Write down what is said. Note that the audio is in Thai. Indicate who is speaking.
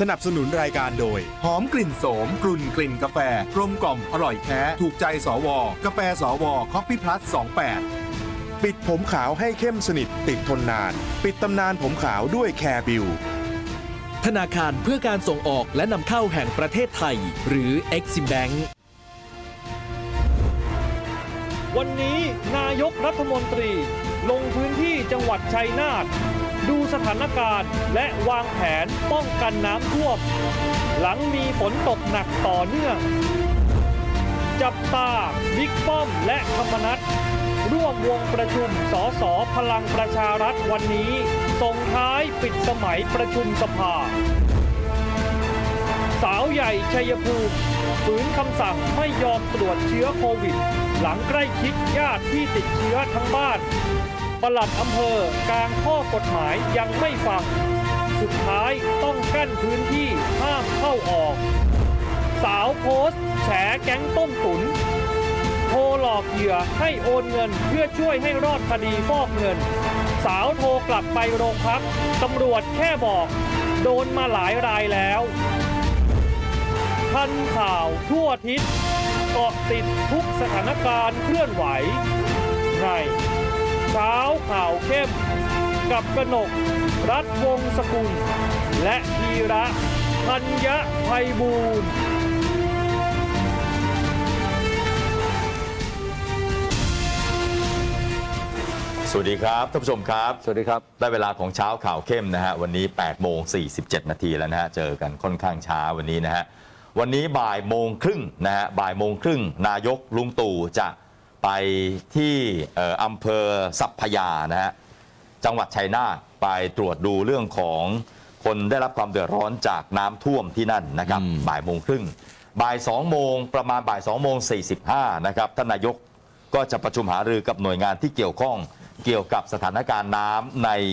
Speaker 1: สนับสนุนรายการโดย
Speaker 2: หอมกลิ่นโสม กลุ่นกลิ่นกาแฟ กลมกล่อมอร่อยแท้ ถูกใจสว กาแฟสวคอฟฟี่พลัส 28
Speaker 1: ปิดผมขาวให้เข้มสนิทติดทนนาน ปิดตำนานผมขาวด้วยแคร์บิว
Speaker 3: ธนาคารเพื่อการส่งออกและนำเข้าแห่งประเทศไทย หรือ Exim Bank
Speaker 4: วันนี้นายกรัฐมนตรี ลงพื้นที่จังหวัดชัยนาทดูสถานการณ์ และวางแผนป้องกันน้ำท่วม หลังมีฝนตกหนักต่อเนื่อง จับตาบิ๊กป้อมและธรรมนัฐร่วมวงประชุมสสพลังประชารัฐวันนี้ ส่งท้ายปิดสมัยประชุมสภา ใหญ่ชัยภูมิฝืนคำสั่งไม่ยอมตรวจเชื้อโควิด หลังใกล้ชิดญาติที่ติดเชื้อทั้งบ้านปลัดอำเภอกลางข้อกฎหมายยังไม่ฟัง สุดท้ายต้องกั้นพื้นที่ห้ามเข้าออก สาวโพสต์แฉแก๊งต้มตุนโทรหลอกเหยื่อให้โอนเงินเพื่อช่วยให้รอดคดีฟอกเงิน สาวโทรกลับไปโรงพักตำรวจแค่บอก โดนมาหลายรายแล้ว ทันข่าวทั่วทิศเกาะติดทุกสถานการณ์เคลื่อนไหว ในเช้าข่าวเข้ม กับกนก รัฐวงศ์สกุล และธีระธัญไพบูรณ์
Speaker 5: สวัสดีครับท่านผู้ชมครับ
Speaker 6: สวัสดีครับ
Speaker 5: ได้เวลาของเช้าข่าวเข้มนะฮะวันนี้8โมง47 นาทีแล้วนะฮะเจอกันค่อนข้างช้าวันนี้นะฮะ วันนี้บ่ายโมงครึ่งนะฮะบ่ายโมงครึ่งนายกลุงตู่จะไปที่เอ่ออำเภอสัพพยานะฮะจังหวัดชัยนาทไปตรวจดูเรื่องของคนได้รับความเดือดร้อนจากน้ำท่วมที่นั่นนะครับบ่ายโมงครึ่งบ่าย2โมงประมาณบ่าย2โมง45นะครับท่านนายกก็จะประชุมหารือกับหน่วยงานที่เกี่ยวข้องเกี่ยวกับสถานการณ์น้ำใน